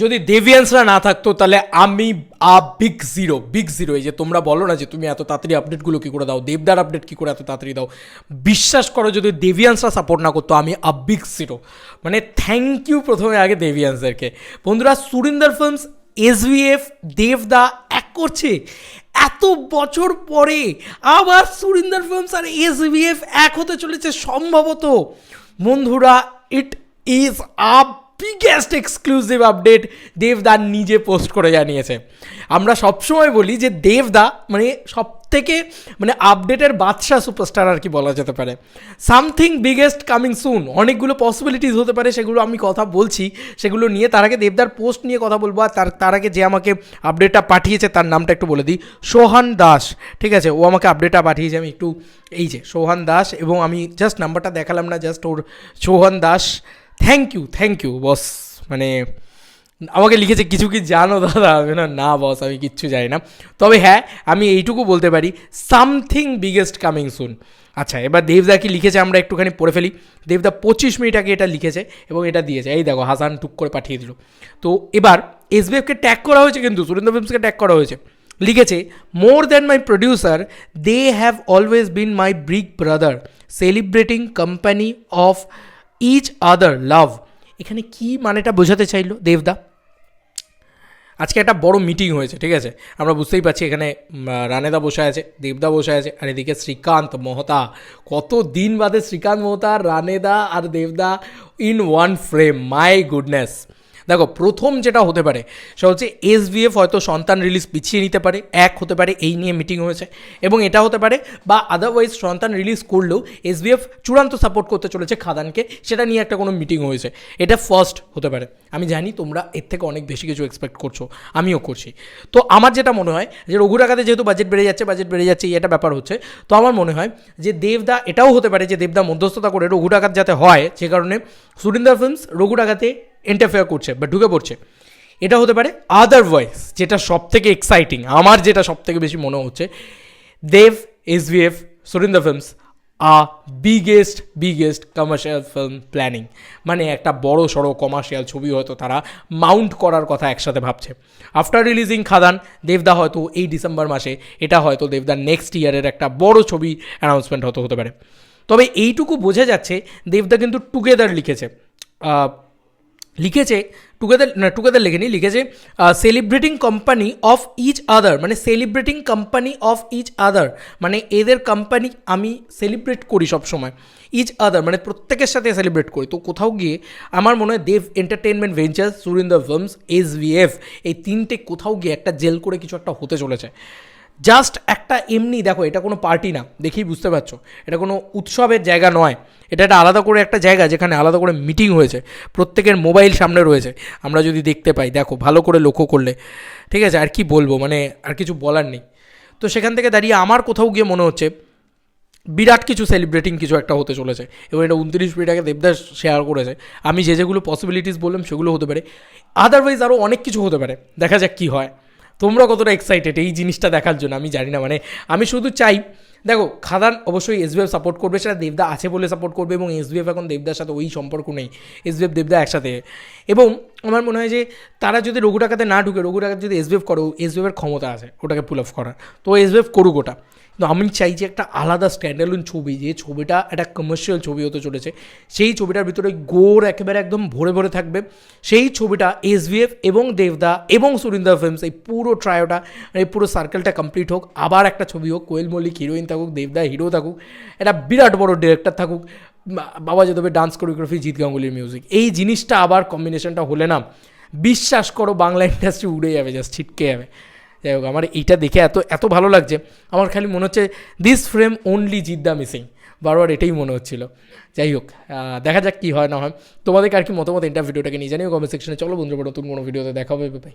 যদি দেভিয়ান্সরা না থাকতো, তাহলে আমি a big zero big zero এই যে তোমরা বলো না যে তুমি এত তাড়াতাড়ি আপডেটগুলো কী করে দাও, দেবদার আপডেট কী করে এত তাড়াতাড়ি দাও, বিশ্বাস করো যদি দেভিয়ান্সরা সাপোর্ট না করতো, আমি আ বিগ জিরো মানে থ্যাংক ইউ প্রথমে আগে দেভিয়ান্সদেরকে। বন্ধুরা, সুরিন্দর ফিল্মস এসভিএফ দেবদা, এক করছে। এত বছর পরে আবার সুরিন্দর ফিল্মস আর এসভিএফ এক হতে চলেছে সম্ভবত। বন্ধুরা it is a biggest exclusive update দেবদা নিজে পোস্ট করে জানিয়েছে। আমরা সবসময় বলি যে দেবদা মানে সব থেকে মানে আপডেটের বাদশাহ সুপারস্টার আর কি বলা যেতে পারে। সামথিং বিগেস্ট কামিং সুন অনেকগুলো পসিবিলিটিস হতে পারে, সেগুলো আমি কথা বলছি, সেগুলো নিয়ে তার আগে দেবদার পোস্ট নিয়ে কথা বলব, আর তার তার আগে যে আমাকে আপডেটটা পাঠিয়েছে তার নামটা একটু বলে দিই, সোহান দাস, ঠিক আছে? ও আমাকে আপডেটটা পাঠিয়েছে, আমি একটু, এই যে, সোহান দাস, এবং আমি জাস্ট নাম্বারটা দেখালাম না just or Sohan Das thank you thank you boss মানে আমাকে লিখেছে, কিছু কি জানো দাদা? আমি না না বস আমি কিচ্ছু জানি না। তবে হ্যাঁ আমি এইটুকু বলতে পারি সামথিং বিগেস্ট কামিং সুন আচ্ছা এবার দেবদা কি লিখেছে, আমরা একটুখানি পড়ে ফেলি। দেবদা পঁচিশ মিনিট আগে এটা লিখেছে এবং এটা দিয়েছে। এই দেখো, হাসান টুক করে পাঠিয়ে দিল। তো এবার এসবিএফকে ট্যাগ করা হয়েছে কিন্তু, সুরেন্দ্র ফিল্মসকে ট্যাগ করা হয়েছে? লিখেছে more than my producer they have always been my big brother celebrating company of each other love এখানে কি মানেটা বোঝাতে চাইলো দেবদা? আজকে একটা বড় মিটিং হয়েছে, ঠিক আছে? আমরা বুঝতেই পারছি এখানে রানেদা বসে আছে, দেবদা বসে আছে, আর এদিকে শ্রীকান্ত মহতা। কত দিন বাদে শ্রীকান্ত মহতা, রানেদা আর দেবদা in one frame my goodness দেখো, প্রথম যেটা হতে পারে, সেটা হচ্ছে এসবিএফ হয়তো সন্তান রিলিজ পিছিয়ে নিতে পারে, এক হতে পারে এই নিয়ে মিটিং হয়েছে। এবং এটা হতে পারে, বা আদারওয়াইজ সন্তান রিলিজ করলেও এসবিএফ চূড়ান্ত সাপোর্ট করতে চলেছে খাদানকে, সেটা নিয়ে একটা কোনো মিটিং হয়েছে। এটা ফার্স্ট হতে পারে। আমি জানি তোমরা এর থেকে অনেক বেশি কিছু এক্সপেক্ট করছ, আমিও করছি। তো আমার যেটা মনে হয়, যে রঘু টাকাতে যেহেতু বাজেট বেড়ে যাচ্ছে বাজেট বেড়ে যাচ্ছে এটা ব্যাপার হচ্ছে, তো আমার মনে হয়, যে দেবদা, এটাও হতে পারে যে দেবদা মধ্যস্থতা করে রঘু টাকাত যাতে হয়, যে কারণে সুরিন্দর ফিল্মস রঘু টাকাতে ইন্টারফেয়ার করছে বা ঢুকে পড়ছে। এটা হতে পারে আদারওয়াইজ যেটা সব থেকে এক্সাইটিং আমার যেটা সব থেকে বেশি মনে হচ্ছে Dev SVF Surinder films a biggest biggest commercial film planning মানে একটা বড় সড়ো কমার্শিয়াল ছবি হয়তো তারা মাউন্ট করার কথা একসাথে ভাবছে। আফটার রিলিজিং খাদান দেবদা হয়তো এই ডিসেম্বর মাসে, এটা হয়তো দেবদার নেক্সট ইয়ারের একটা বড় ছবি অ্যানাউন্সমেন্ট হতে হতে পারে। তবে এইটুকু বোঝা যাচ্ছে দেবদা কিন্তু টুগেদার লিখেছে। লিখেছে টুগেদার টুগেদার লেখেনি, লিখেছে celebrating company of each other মানে celebrating company of each other মানে এদের কোম্পানি আমি সেলিব্রেট করি সব সময় ইচ আদার মানে প্রত্যেকের সাথে সেলিব্রেট করি। তো কোথাও গিয়ে আমার মনে হয় Dev entertainment ventures Surinder films S এই তিনটে কোথাও গিয়ে একটা জেল করে কিছু একটা হতে চলেছে। জাস্ট একটা এমনি, দেখো, এটা কোনো পার্টি না, দেখেই বুঝতে পারছ। এটা কোনো উৎসবের জায়গা নয়। এটা একটা আলাদা করে একটা জায়গা, যেখানে আলাদা করে মিটিং হয়েছে। প্রত্যেকের মোবাইল সামনে রয়েছে। আমরা যদি দেখতে পাই, দেখো, ভালো করে লক্ষ্য করলে। ঠিক আছে, আর কি বলব মানে আর কিছু বলার নেই। তো সেখান থেকে দাঁড়িয়ে আমার কোথাও গিয়ে মনে হচ্ছে, বিরাট কিছু সেলিব্রেটিং কিছু একটা হতে চলেছে। এবং এটা উনত্রিশ মিনিট আগে দেবদাস শেয়ার করেছে। আমি যে যেগুলো পসিবিলিটিস বললাম, সেগুলো হতে পারে। আদারওয়াইজ আরও অনেক কিছু হতে পারে। দেখা যাক কী হয়। তোমরা কতটা এক্সাইটেড এই জিনিসটা দেখার জন্য আমি জানি না। মানে আমি শুধু চাই দেখো, খাদান অবশ্যই এসবিএফ সাপোর্ট করবে, সেটা দেবদা আছে বলে সাপোর্ট করবে এবং এসবিএফ এখন দেবদার সাথে ওই সম্পর্ক নেই এসবিএফ দেবদা একসাথে। এবং আমার মনে হয় যে তারা যদি রঘু টাকাতে না ঢুকে, রঘু টাকাতে যদি এসবিএফ করো এসবিএফের ক্ষমতা আছে ওটাকে পুল অফ করার। তো এসবিএফ করুক ওটা। কিন্তু আমি চাই যে একটা আলাদা স্ট্যান্ডার্ডন ছবি, যে ছবিটা একটা কমার্শিয়াল ছবি হতে চলেছে, সেই ছবিটার ভিতরে গোর একেবারে একদম ভরে ভরে থাকবে। সেই ছবিটা এসভিএফ এবং দেবদা এবং সুরিন্দর ফিল্মস এই পুরো ট্রায়োটা এই পুরো সার্কেলটা কমপ্লিট হোক, আবার একটা ছবি হোক, কোয়েল মল্লিক হিরোইন থাকুক দেবদা হিরো থাকুক, একটা বিরাট বড় ডিরেক্টর থাকুক বাবা যাদবের ডান্স কোরিওগ্রাফি জিৎ গাঙ্গুলির মিউজিক এই জিনিসটা আবার কম্বিনেশনটা হলে না, বিশ্বাস করো বাংলা ইন্ডাস্ট্রি উড়ে যাবে জাস্ট ছিটকে যাবে। যাই হোক, আমার এইটা দেখে এত এত ভালো লাগছে, আমার খালি মনে হচ্ছে দিস ফ্রেম অনলি জিদ্দা মিসিং বারবার এটাই মনে হচ্ছিল। যাই হোক দেখা যাক কী হয় না হয়, তোমাদের আর কি মতামত এটা ভিডিওটাকে নিয়ে জানিও কমেন্ট সেকশনে চলো বন্ধুরা, নতুন কোনো ভিডিওতে দেখা হবে বাই